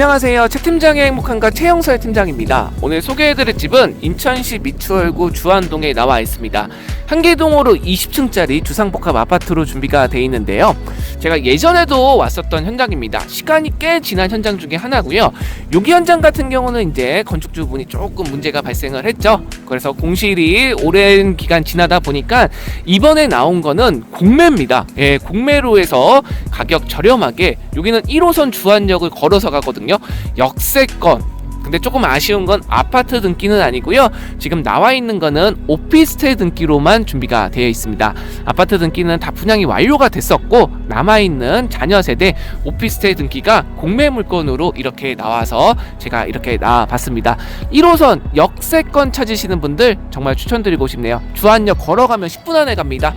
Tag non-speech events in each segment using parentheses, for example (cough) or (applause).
안녕하세요. 최 팀장의 행복한가 최영설 팀장입니다. 오늘 소개해드릴 집은 인천시 미추홀구 주안동에 나와 있습니다. 한계동으로 20층짜리 주상복합 아파트로 준비가 되어 있는데요. 제가 예전에도 왔었던 현장입니다. 시간이 꽤 지난 현장 중에 하나고요. 여기 현장 같은 경우는 이제 건축주분이 조금 문제가 발생을 했죠. 그래서 공실이 오랜 기간 지나다 보니까 이번에 나온 거는 공매입니다. 예, 공매로 해서 가격 저렴하게 여기는 1호선 주안역을 걸어서 가거든요. 역세권. 근데 조금 아쉬운 건 아파트 등기는 아니고요. 지금 나와 있는 거는 오피스텔 등기로만 준비가 되어 있습니다. 아파트 등기는 다 분양이 완료가 됐었고 남아 있는 자녀 세대 오피스텔 등기가 공매 물건으로 이렇게 나와서 제가 이렇게 나와 봤습니다. 1호선 역세권 찾으시는 분들 정말 추천드리고 싶네요. 주안역 걸어가면 10분 안에 갑니다.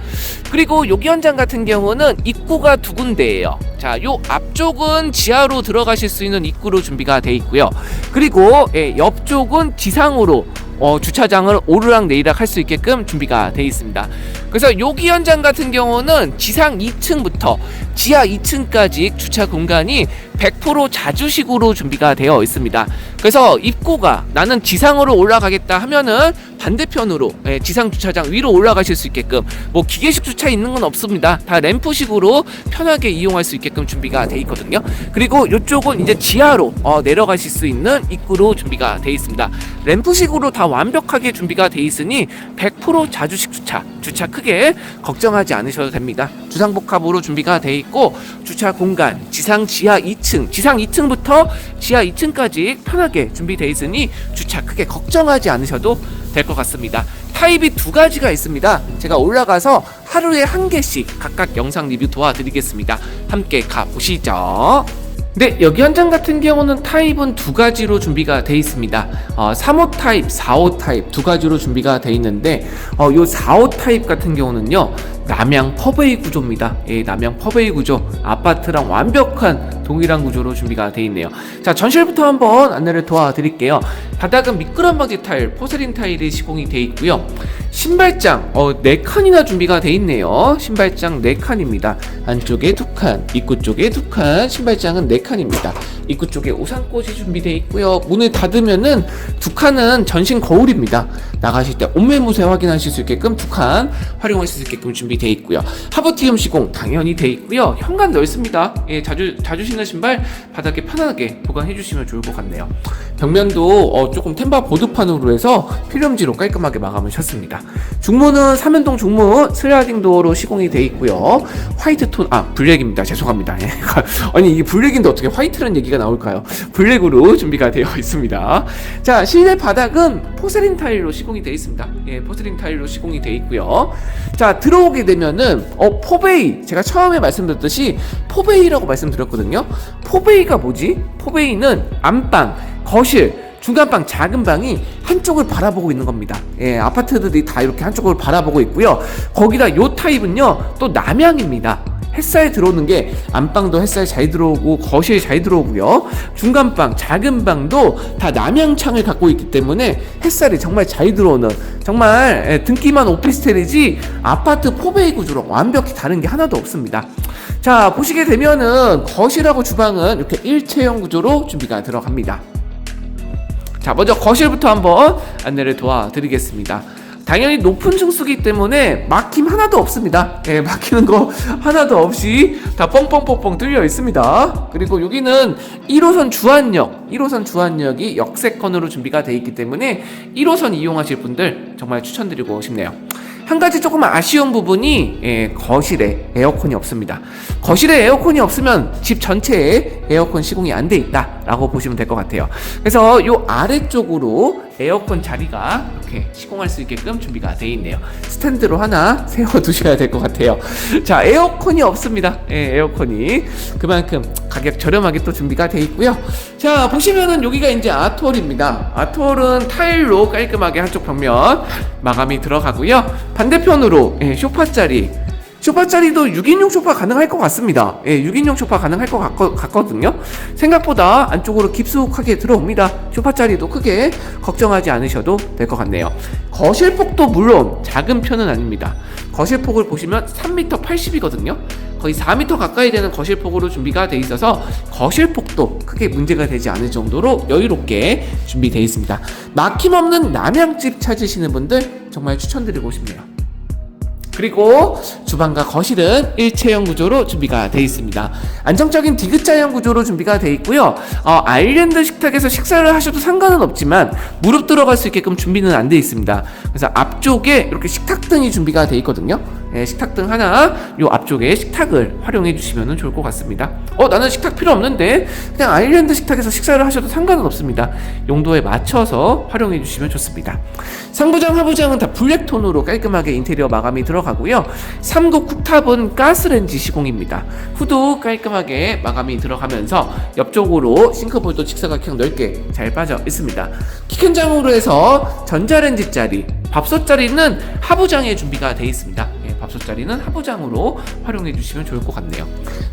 그리고 여기 현장 같은 경우는 입구가 두 군데예요. 자, 요 앞쪽은 지하로 들어가실 수 있는 입구로 준비가 돼 있고요. 그리고 예, 옆쪽은 지상으로 어, 주차장을 오르락 내리락 할 수 있게끔 준비가 돼 있습니다. 그래서 여기 현장 같은 경우는 지상 2층부터 지하 2층까지 주차 공간이 100% 자주식으로 준비가 되어 있습니다. 그래서 입구가 나는 지상으로 올라가겠다 하면은 반대편으로 예, 지상 주차장 위로 올라가실 수 있게끔 뭐 기계식 주차 있는 건 없습니다. 다 램프식으로 편하게 이용할 수 있게끔 준비가 돼 있거든요. 그리고 이쪽은 이제 지하로 어, 내려가실 수 있는 입구로 준비가 돼 있습니다. 램프식으로 다 완벽하게 준비가 돼 있으니 100% 자주식 주차, 주차 크게 걱정하지 않으셔도 됩니다. 주상복합으로 준비가 돼 있고 주차 공간 지상 지하 2층, 지상 2층부터 지하 2층까지 편하게 준비돼 있으니 주차 크게 걱정하지 않으셔도 될 것 같습니다. 타입이 두 가지가 있습니다. 제가 올라가서 하루에 한 개씩 각각 영상 리뷰 도와드리겠습니다. 함께 가보시죠. 네, 여기 현장 같은 경우는 타입은 두 가지로 준비가 돼 있습니다. 어, 3호 타입, 4호 타입 두 가지로 준비가 돼 있는데, 어, 요 4호 타입 같은 경우는요, 남양 퍼베이 구조입니다. 예, 남양 퍼베이 구조. 아파트랑 완벽한 동일한 구조로 준비가 돼 있네요. 자, 전실부터 한번 안내를 도와드릴게요. 바닥은 미끄럼 방지 타일, 포세린 타일이 시공이 돼 있고요. 신발장, 어, 네 칸이나 준비가 돼 있네요. 신발장 네 칸입니다. 안쪽에 두 칸, 입구 쪽에 두 칸, 신발장은 네 칸입니다. 입구 쪽에 우산꽃이 준비되어 있고요. 문을 닫으면은 두 칸은 전신 거울입니다. 나가실 때 옷매무새 확인하실 수 있게끔 두 칸 활용하실 수 있게끔 준비되어 있고요. 하버티움 시공 당연히 되어 있고요. 현관 넓습니다. 예, 자주 자주 신는 신발 바닥에 편하게 보관해 주시면 좋을 것 같네요. 벽면도 어, 조금 템바 보드판으로 해서 필름지로 깔끔하게 마감을 쳤습니다. 중문은 3연동 중문 슬라이딩 도어로 시공이 되어 있고요. 화이트 톤, 아 블랙입니다. 죄송합니다. 예. (laughs) 아니 이게 블랙인데 어떻게 화이트라는 얘기가 나올까요? 블랙으로 준비가 되어 있습니다. 자 실내 바닥은 포세린 타일로 시공 이 되어 있습니다. 예, 포세린 타일로 시공이 되어 있고요. 자 들어오게 되면은 어 포베이 제가 처음에 말씀드렸듯이 포베이라고 말씀드렸거든요. 포베이가 뭐지? 포베이는 안방, 거실, 중간 방 작은 방이 한쪽을 바라보고 있는 겁니다. 예, 아파트들이 다 이렇게 한쪽을 바라보고 있고요. 거기다 요 타입은요, 또 남향입니다. 햇살 들어오는 게 안방도 햇살 잘 들어오고 거실 잘 들어오고요. 중간방, 작은 방도 다 남향 창을 갖고 있기 때문에 햇살이 정말 잘 들어오는 정말 예, 등기만 오피스텔이지 아파트 포베이 구조랑 완벽히 다른 게 하나도 없습니다. 자, 보시게 되면은 거실하고 주방은 이렇게 일체형 구조로 준비가 들어갑니다. 자, 먼저 거실부터 한번 안내를 도와드리겠습니다. 당연히 높은 층수기 때문에 막힘 하나도 없습니다. 예, 막히는 거 하나도 없이 다 뻥뻥뻥뻥 뚫려 있습니다. 그리고 여기는 1호선 주안역, 1호선 주안역이 역세권으로 준비가 되어 있기 때문에 1호선 이용하실 분들 정말 추천드리고 싶네요. 한 가지 조금 아쉬운 부분이 예, 거실에 에어컨이 없습니다. 거실에 에어컨이 없으면 집 전체에 에어컨 시공이 안 돼 있다라고 보시면 될 것 같아요. 그래서 요 아래쪽으로 에어컨 자리가 이렇게 시공할 수 있게끔 준비가 돼 있네요. 스탠드로 하나 (laughs) 세워 두셔야 될 것 같아요. 자, 에어컨이 없습니다. 예, 에어컨이 그만큼 가격 저렴하게 또 준비가 돼 있고요. 자, 보시면은 여기가 이제 아트홀입니다. 아트홀은 타일로 깔끔하게 한쪽 벽면 마감이 들어가고요. 반대편으로 예, 쇼파 자리 쇼파 자리도 6인용 쇼파 가능할 것 같습니다. 예, 6인용 쇼파 가능할 것 같거, 같거든요. 생각보다 안쪽으로 깊숙하게 들어옵니다. 쇼파 자리도 크게 걱정하지 않으셔도 될 것 같네요. 거실폭도 물론 작은 편은 아닙니다. 거실폭을 보시면 3m 80이거든요. 거의 4m 가까이 되는 거실폭으로 준비가 돼 있어서 거실폭도 크게 문제가 되지 않을 정도로 여유롭게 준비되어 있습니다. 막힘없는 남양집 찾으시는 분들 정말 추천드리고 싶네요. 그리고 주방과 거실은 일체형 구조로 준비가 되어 있습니다. 안정적인 디귿자형 구조로 준비가 되어 있고요. 어, 아일랜드 식탁에서 식사를 하셔도 상관은 없지만 무릎 들어갈 수 있게끔 준비는 안 되어 있습니다. 그래서 앞쪽에 이렇게 식탁등이 준비가 되어 있거든요. 예, 식탁 등 하나, 요 앞쪽에 식탁을 활용해 주시면 좋을 것 같습니다. 어, 나는 식탁 필요 없는데 그냥 아일랜드 식탁에서 식사를 하셔도 상관은 없습니다. 용도에 맞춰서 활용해 주시면 좋습니다. 상부장, 하부장은 다 블랙 톤으로 깔끔하게 인테리어 마감이 들어가고요. 3구 쿡탑은 가스렌지 시공입니다. 후드 깔끔하게 마감이 들어가면서 옆쪽으로 싱크볼도 직사각 형 넓게 잘 빠져 있습니다. 키큰 장으로 해서 전자레인지 자리, 밥솥 자리는 하부장에 준비가 되어 있습니다. 예, 밥솥 자리는 하부장으로 활용해 주시면 좋을 것 같네요.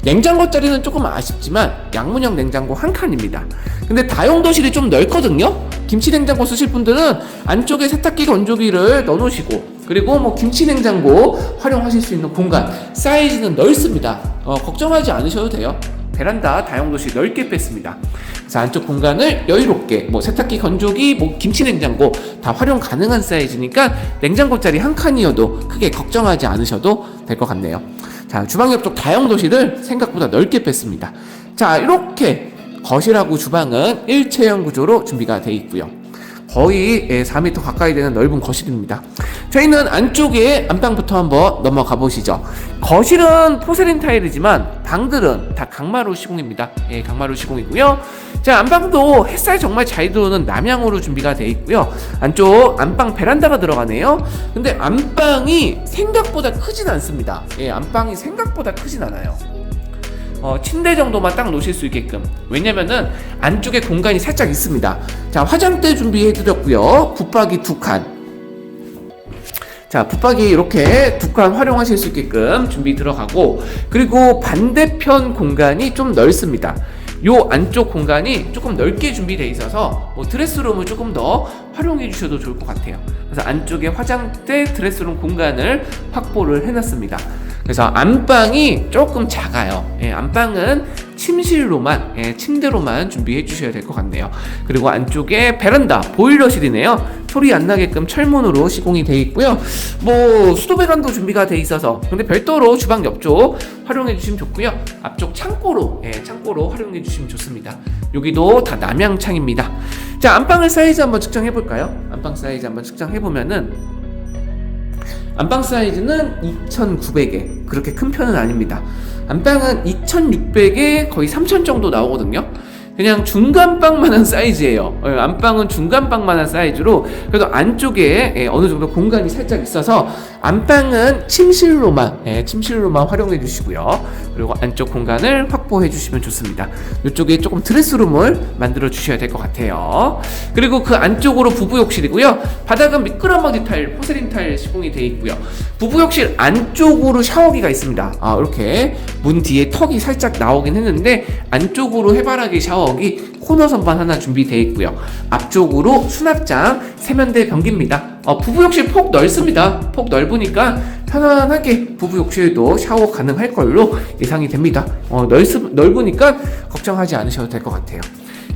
냉장고 자리는 조금 아쉽지만 양문형 냉장고 한 칸입니다. 근데 다용도실이 좀 넓거든요. 김치 냉장고 쓰실 분들은 안쪽에 세탁기 건조기를 넣어 놓으시고 그리고 뭐 김치 냉장고 활용하실 수 있는 공간 사이즈는 넓습니다. 어, 걱정하지 않으셔도 돼요. 베란다 다용도실 넓게 뺐습니다. 그래서 안쪽 공간을 여유롭게 뭐 세탁기, 건조기, 뭐 김치 냉장고 다 활용 가능한 사이즈니까 냉장고 자리 한 칸이어도 크게 걱정하지 않으셔도 될 것 같네요. 자, 주방 옆쪽 다용도실을 생각보다 넓게 뺐습니다. 자, 이렇게 거실하고 주방은 일체형 구조로 준비가 되어 있고요. 거의 4m 가까이 되는 넓은 거실입니다. 저희는 안쪽에 안방부터 한번 넘어가 보시죠. 거실은 포세린 타일이지만 방들은 다 강마루 시공입니다. 예, 강마루 시공이고요. 자, 안방도 햇살 정말 잘 들어오는 남향으로 준비가 되어 있고요. 안쪽 안방 베란다가 들어가네요. 근데 안방이 생각보다 크진 않습니다. 예, 안방이 생각보다 크진 않아요. 어, 침대 정도만 딱 놓으실 수 있게끔 왜냐면은 안쪽에 공간이 살짝 있습니다 자 화장대 준비해 드렸고요 붙박이 두칸 자 붙박이 이렇게 두 칸 활용하실 수 있게끔 준비 들어가고 그리고 반대편 공간이 좀 넓습니다. 요 안쪽 공간이 조금 넓게 준비되어 있어서 뭐 드레스룸을 조금 더 활용해 주셔도 좋을 것 같아요. 그래서 안쪽에 화장대 드레스룸 공간을 확보를 해놨습니다. 그래서 안방이 조금 작아요. 예, 안방은 침실로만, 예, 침대로만 준비해 주셔야 될 것 같네요. 그리고 안쪽에 베란다, 보일러실이네요. 소리 안 나게끔 철문으로 시공이 되어 있고요. 뭐 수도 배관도 준비가 되어 있어서 근데 별도로 주방 옆쪽 활용해 주시면 좋고요. 앞쪽 창고로, 예, 창고로 활용해 주시면 좋습니다. 여기도 다 남양창입니다. 자, 안방의 사이즈 한번 측정해 볼까요? 안방 사이즈 한번 측정해 보면은 안방 사이즈는 2,900에 그렇게 큰 편은 아닙니다. 안방은 2,600에 거의 3,000 정도 나오거든요. 그냥 중간방만한 사이즈예요. 예, 안방은 중간방만한 사이즈로 그래도 안쪽에 예, 어느 정도 공간이 살짝 있어서 안방은 침실로만 예, 침실로만 활용해 주시고요. 그리고 안쪽 공간을 확보해 주시면 좋습니다. 이쪽에 조금 드레스룸을 만들어 주셔야 될 것 같아요. 그리고 그 안쪽으로 부부욕실이고요. 바닥은 미끄럼버디 타일, 포세린 타일 시공이 되어 있고요. 부부욕실 안쪽으로 샤워기가 있습니다. 아, 이렇게 문 뒤에 턱이 살짝 나오긴 했는데 안쪽으로 해바라기 샤워기 코너 선반 하나 준비되어 있고요. 앞쪽으로 수납장 세면대 변기입니다. 어, 부부 욕실 폭 넓습니다. 폭 넓으니까 편안하게 부부 욕실도 샤워 가능할 걸로 예상이 됩니다. 어, 넓, 넓으니까 걱정하지 않으셔도 될 것 같아요.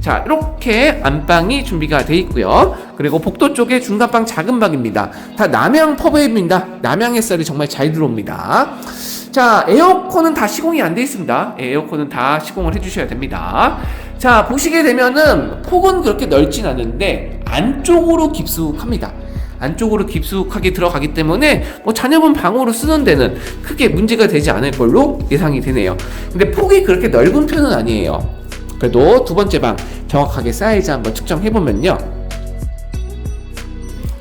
자 이렇게 안방이 준비가 되어 있고요. 그리고 복도 쪽에 중간방 작은 방입니다. 다 남양 퍼베입니다. 남양 햇살이 정말 잘 들어옵니다. 자 에어컨은 다 시공이 안 되어 있습니다. 에어컨은 다 시공을 해 주셔야 됩니다. 자 보시게 되면은 폭은 그렇게 넓진 않은데 안쪽으로 깊숙합니다 안쪽으로 깊숙하게 들어가기 때문에 뭐 자녀분 방으로 쓰는 데는 크게 문제가 되지 않을 걸로 예상이 되네요 근데 폭이 그렇게 넓은 편은 아니에요 그래도 두 번째 방 정확하게 사이즈 한번 측정해 보면요.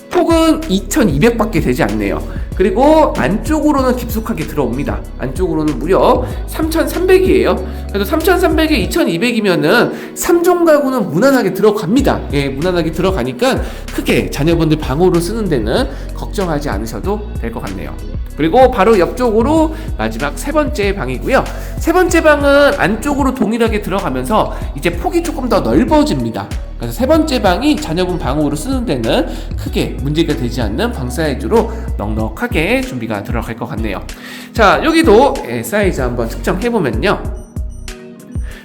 폭은 2200밖에 되지 않네요. 그리고 안쪽으로는 깊숙하게 들어옵니다. 안쪽으로는 무려 3300이에요. 그래서 3300에 2200이면은 3종 가구는 무난하게 들어갑니다. 예, 무난하게 들어가니까 크게 자녀분들 방으로 쓰는 데는 걱정하지 않으셔도 될 것 같네요. 그리고 바로 옆쪽으로 마지막 세 번째 방이고요. 세 번째 방은 안쪽으로 동일하게 들어가면서 이제 폭이 조금 더 넓어집니다. 그래서 세 번째 방이 자녀분 방으로 쓰는 데는 크게 문제가 되지 않는 방 사이즈로 넉넉하게 준비가 들어갈 것 같네요. 자, 여기도 예, 사이즈 한번 측정해 보면요.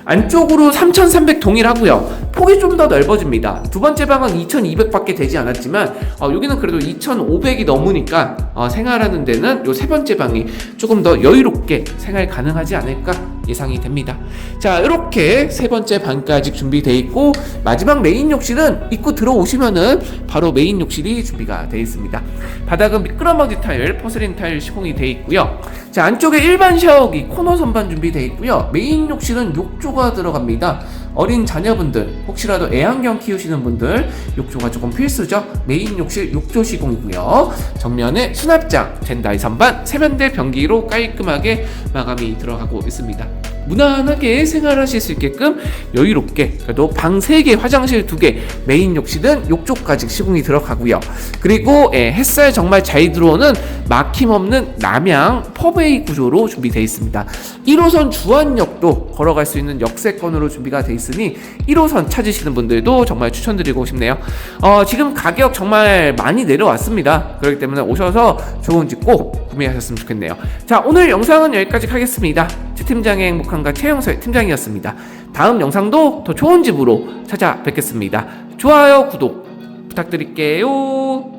안쪽으로 3,300 동일하고요. 폭이 좀 더 넓어집니다. 두 번째 방은 2,200밖에 되지 않았지만 어, 여기는 그래도 2,500이 넘으니까 어, 생활하는 데는 요 세 번째 방이 조금 더 여유롭게 생활 가능하지 않을까 예상이 됩니다. 자, 이렇게 세 번째 방까지 준비되어 있고 마지막 메인 욕실은 입구 들어오시면은 바로 메인 욕실이 준비가 되어 있습니다. 바닥은 미끄럼 방지 타일, 포슬린 타일 시공이 되어 있고요. 자, 안쪽에 일반 샤워기 코너 선반 준비되어 있고요. 메인 욕실은 욕조가 들어갑니다. 어린 자녀분들, 혹시라도 애완견 키우시는 분들 욕조가 조금 필수죠. 메인 욕실 욕조 시공이고요. 정면에 수납장, 젠다이 선반, 세면대 변기로 깔끔하게 마감이 들어가고 있습니다. 무난하게 생활하실 수 있게끔 여유롭게 그래도 방 3개, 화장실 2개, 메인 욕실은 욕조까지 시공이 들어가고요. 그리고 예, 햇살 정말 잘 들어오는 막힘없는 남양 퍼베이 구조로 준비되어 있습니다. 1호선 주안역도 걸어갈 수 있는 역세권으로 준비가 되어 있으니 1호선 찾으시는 분들도 정말 추천드리고 싶네요. 어, 지금 가격 정말 많이 내려왔습니다. 그렇기 때문에 오셔서 좋은 집 꼭 구매하셨으면 좋겠네요. 자, 오늘 영상은 여기까지 하겠습니다. 최 팀장의 행복한가 최영설 팀장이었습니다. 다음 영상도 더 좋은 집으로 찾아뵙겠습니다. 좋아요, 구독 부탁드릴게요.